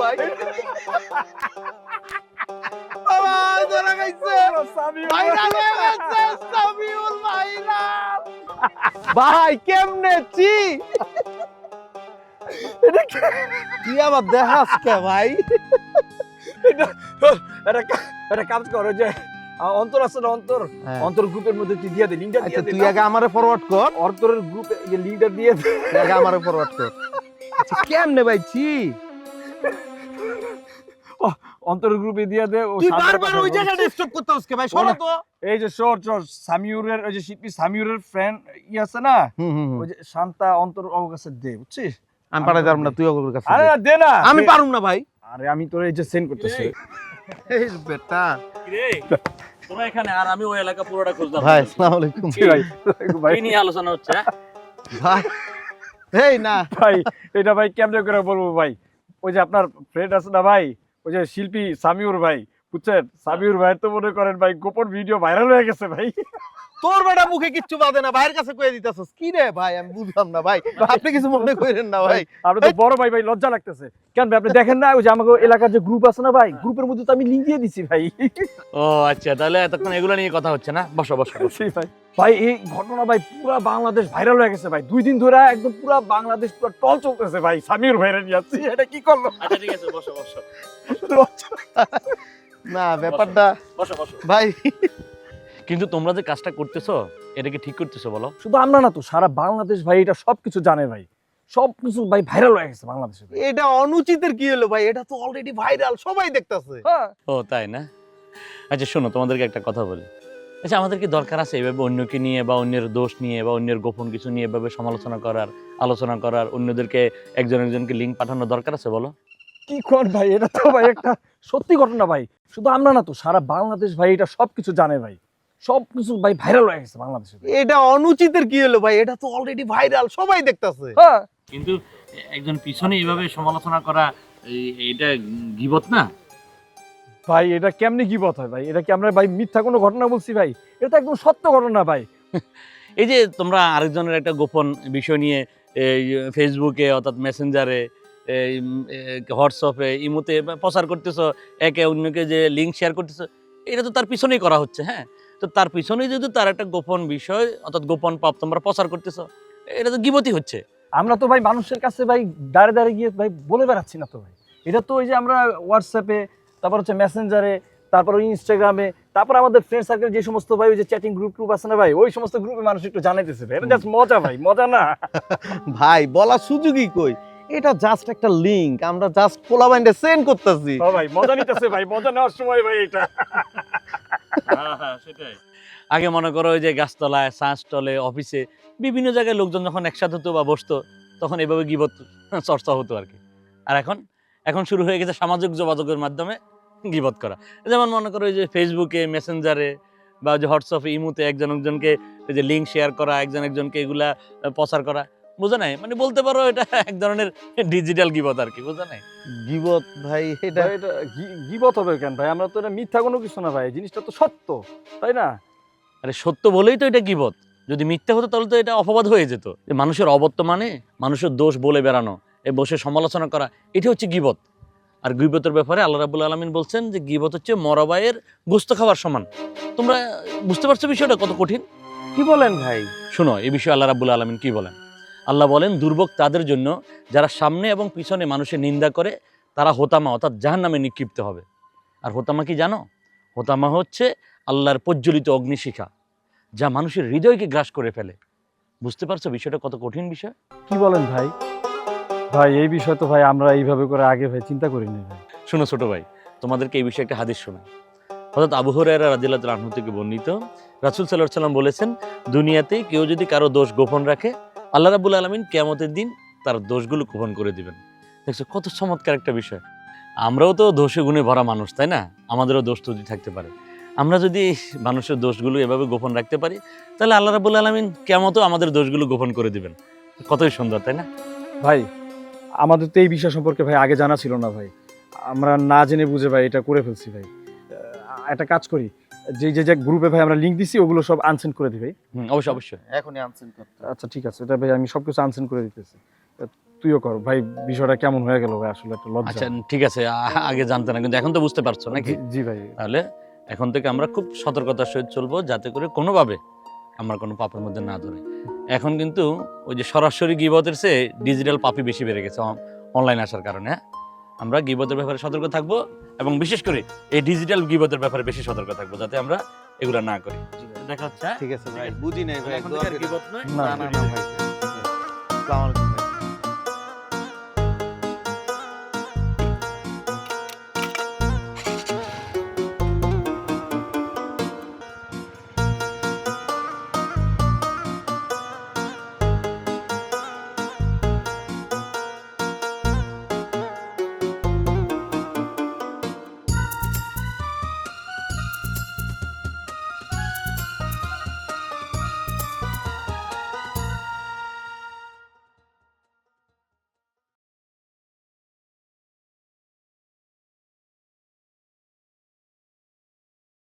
ভাই। বাবা ধরা খাইছে। ভাইরাল হয়ে গেছে সামিউল ভাইরাল। ভাই কেমনে চি কি? আবার দেখাস কে ভাই? একটা কাজ করো যে অন্তর আছে না অন্তর? অন্তর গ্রুপের মধ্যে তুই দিয়ে দে হ্যাঁ। আচ্ছা দিয়ে দে তুই আগে আমারে ফরওয়ার্ড কর। অন্তরের গ্রুপে যে লিঙ্কটা দিয়ে দে। আগে আমারে ফরওয়ার্ড কর। আচ্ছা কেমনে ভাই চি অন্তরের গ্রুপে দিয়ে দে তুই বারবার ওই করতে হচ্ছে ভাই শোনো তো। এই যে শোর শোর সামিউরের ওই যে শিল্পী সামিউরের ফ্রেন্ড ই আছে না? হুম হুম ওই যে শান্তা অন্তর ওর কাছে দে বুঝছিস? আমি না তুই ওর কাছে আরে দে। না, আমি পারুম না ভাই। আরে আমি তোর এই যে সেন্ড করতেছি। এই বেটা। রে তোরা এখানে আর আমি ওই এলাকা পুরোটা খুঁজলাম। ভাই আসসালামু আলাইকুম। ভাই? ভাই। নিয়ে আলোচনা হচ্ছে হ্যাঁ? ভাই এই না। ভাই এটা ভাই কেমনে করে বলব ভাই? ওই যে আপনার ফ্রেন্ড আছে না ভাই? ওই যে শিল্পী সামিউর ভাই। বুঝছেন? সামিউর ভাই তো মনে করেন ভাই গোপন ভিডিও ভাইরাল হয়ে গেছে ভাই। তোর বেটা মুখে কিচ্ছু বাদে না ভাইয়ের কাছে কয়ে দিতেছস কি রে ভাই আমি বুঝলাম না ভাই আপনি কিছু মনে করেন না ভাই। আপনি তো বড় ভাই ভাই লজ্জা লাগতেছে। কেন ভাই আপনি দেখেন না ওই যে আমাকে এলাকার যে গ্রুপ আছে না ভাই গ্রুপের মধ্যে তো আমি লিঙ্ক দিয়ে দিছি ভাই। ও আচ্ছা তাহলে এতক্ষণ এগুলো নিয়ে কথা হচ্ছে না? বসো বসো ভাই। ভাই এই ঘটনা ভাই পুরা বাংলাদেশ ভাইরাল হয়ে গেছে ভাই। দুই দিন ধরে একদম পুরা বাংলাদেশ পুরো টল চলতেছে ভাই সামিউর ভাইরাল যাচ্ছি এটা কি করল? আচ্ছা ঠিক আছে বসো বসো। না ব্যাপারটা বসো বসো। ভাই। কিন্তু তোমরা যে কাজটা করতেছো এটা কি ঠিক করতেছো বলো? শুধু আমরা না তো সারা বাংলাদেশ ভাই এটা সবকিছু জানে ভাই। সবকিছু ভাই ভাইরাল হয়ে গেছে বাংলাদেশে এটা অনুচিতের কি হলো ভাই? এটা তো অলরেডি ভাইরাল সবাই দেখতাছে। হ্যাঁ। ও তাই না? আচ্ছা শোনো তোমাদেরকে একটা কথা বলি। আচ্ছা আমাদের কি দরকার আছে এভাবে অন্যকে নিয়ে বা অন্যের দোষ নিয়ে বা অন্যের গোপন কিছু নিয়ে এভাবে সমালোচনা করার আলোচনা করার অন্যদেরকে একজন একজনকে লিঙ্ক পাঠানোর দরকার আছে বলো? কি কর ভাই? এটা তো ভাই একটা সত্যি ঘটনা ভাই শুধু আমরা না তো সারা বাংলাদেশ ভাই এটা সবকিছু জানে ভাই। সবকিছু ভাই ভাইরাল হয়ে গেছে বাংলাদেশে এটা অনুচিতের কি হলো ভাই? এটা তো অলরেডি ভাইরাল সবাই দেখতাছে। হ্যাঁ। কিন্তু একজন পিছনে এইভাবে সমালোচনা করা এই- এইটা গিবত না? ভাই এটা কেমনে কি হয় ভাই? এটা কি আমরা ভাই মিথ্যা কোনো ঘটনা বলছি ভাই? এটা তো একদম সত্য ঘটনা ভাই। এই যে তোমরা আরেকজনের একটা গোপন বিষয় নিয়ে এই ফেসবুকে অর্থাৎ মেসেঞ্জারে এই হোয়াটসঅ্যাপে ইমোতে প্রচার করতেছো একে অন্যকে যে লিঙ্ক শেয়ার করতেছো এটা তো তার পিছনেই করা হচ্ছে হ্যাঁ? তো তার পিছনেই যদি তার একটা গোপন বিষয় অর্থাৎ গোপন পাপ তোমরা প্রচার করতেছো এটা তো গিবতি হচ্ছে। আমরা তো ভাই মানুষের কাছে ভাই দাঁড়ে দাঁড়িয়ে গিয়ে ভাই বলে বেড়াচ্ছি না তো ভাই। এটা তো ওই যে আমরা হোয়াটসঅ্যাপে তারপর হচ্ছে মেসেঞ্জারে তারপর ওই ইনস্টাগ্রামে তারপর আমাদের ফ্রেন্ড সার্কেল যে সমস্ত ভাই ওই যে চ্যাটিং গ্রুপ গ্রুপ আছে না ভাই ওই সমস্ত গ্রুপে মানুষ একটু জানাইতেছে ভাই। এটা জাস্ট মজা ভাই মজা না। ভাই বলা সুযোগই কই? এটা জাস্ট একটা লিংক আমরা জাস্ট পোলা বাইন্ডে সেন্ড করতেছি। হ্যাঁ ভাই মজা নিতেছে ভাই মজা নেওয়ার সময় ভাই এটা। সেটাই। আগে মনে করো ওই যে গাছতলায় টলে অফিসে বিভিন্ন জায়গায় লোকজন যখন একসাথে হতো বা বসতো তখন এভাবে গিবত চর্চা হতো আর কি। আর এখন এখন শুরু হয়ে গেছে সামাজিক যোগাযোগের মাধ্যমে গিবত করা। যেমন মনে করো ওই যে ফেসবুকে মেসেঞ্জারে বা ওই যে হোয়াটসঅ্যাপে ইমুতে একজন একজনকে ওই যে লিঙ্ক শেয়ার করা একজন একজনকে এগুলা প্রচার করা। বুঝে নাই? মানে বলতে পারো এটা এক ধরনের ডিজিটাল গিবত আর কি বুঝে নাই? গিবত ভাই এটা এটা গিবত হবে কেন ভাই? আমরা তো এটা মিথ্যা কোনো কিছু না ভাই জিনিসটা তো সত্য তাই না? আরে সত্য বলেই তো এটা গিবত। যদি মিথ্যা হতো তাহলে তো এটা অপবাদ হয়ে যেত। যে মানুষের অবর্তমানে মানুষের দোষ বলে বেড়ানো এ বসে সমালোচনা করা এটা হচ্ছে গিবত। আর গিবতের ব্যাপারে আল্লাহ রাবুল আলমিন বলছেন যে গিবত হচ্ছে মরাবাইয়ের গোস্ত খাওয়ার সমান। তোমরা বুঝতে পারছ বিষয়টা কত কঠিন? কি বলেন ভাই? শোনো এই বিষয়ে আল্লাহ রাবুল আলমিন কি বলেন? আল্লাহ বলেন দুর্ভোগ তাদের জন্য যারা সামনে এবং পিছনে মানুষের নিন্দা করে তারা হোতামা অর্থাৎ জাহান নামে নিক্ষিপ্ত হবে। আর হোতামা কি জানো? হোতামা হচ্ছে আল্লাহর প্রজ্বলিত অগ্নিশিখা যা মানুষের হৃদয়কে গ্রাস করে ফেলে। বুঝতে পারছ বিষয়টা কত কঠিন বিষয়? কি বলেন ভাই? ভাই এই বিষয় তো ভাই আমরা এইভাবে করে আগে ভাই চিন্তা করিনি ভাই। শোনো ছোট ভাই তোমাদেরকে এই বিষয়ে একটা হাদিস শোনাই। অর্থাৎ আবু হুরায়রা রাদিয়াল্লাহু তাআলা থেকে বর্ণিত রাসূল সাল্লাল্লাহু আলাইহি সাল্লাম বলেছেন দুনিয়াতে কেউ যদি কারও দোষ গোপন রাখে আল্লাহ রাব্বুল আলামিন কিয়ামতের দিন তার দোষগুলো গোপন করে দিবেন। দেখছ, কত চমৎকার একটা বিষয়। আমরাও তো দোষে গুণে ভরা মানুষ, তাই না? আমাদেরও দোষ ত্রুটি থাকতে পারে। আমরা যদি মানুষের দোষগুলো এভাবে গোপন রাখতে পারি, তাহলে আল্লাহ রাব্বুল আলামিন কিয়ামতেও আমাদের দোষগুলো গোপন করে দিবেন। কতই সুন্দর, তাই না? ভাই, আমাদের তো এই বিষয় সম্পর্কে ভাই আগে জানা ছিল না ভাই। আমরা না জেনে বুঝে ভাই এটা করে ফেলছি ভাই। একটা কাজ করি যে যে যে গ্রুপে ভাই আমরা লিঙ্ক দিছি ওগুলো সব আনসেন্ড করে হুম, অবশ্যই অবশ্যই। এখনই আনছেন করতে আচ্ছা ঠিক আছে। এটা ভাই আমি সব কিছু আনসেন্ড করে দিতেছি। তুইও কর। ভাই বিষয়টা কেমন হয়ে গেল ভাই? আসলে একটা লজ্জা। আচ্ছা ঠিক আছে। আগে জানতে না কিন্তু এখন তো বুঝতে পারছ নাকি? জি- জি ভাই। তাহলে এখন থেকে আমরা খুব সতর্কতার সহিত চলবো যাতে করে কোনোভাবে আমার কোনো পাপের মধ্যে না ধরে। এখন কিন্তু ওই যে সরাসরি গিবতের চেয়ে ডিজিটাল পাপি বেশি বেড়ে গেছে অনলাইন আসার কারণে হ্যাঁ? আমরা গিবতের ব্যাপারে সতর্ক থাকব এবং বিশেষ করে এই ডিজিটাল গিবতের ব্যাপারে বেশি সতর্ক থাকব যাতে আমরা এগুলো না করি দেখা হচ্ছে হ্যাঁ? ঠিক আছে ভাই বুঝি নাই ভাই। গীবত নয়, না, না ভাই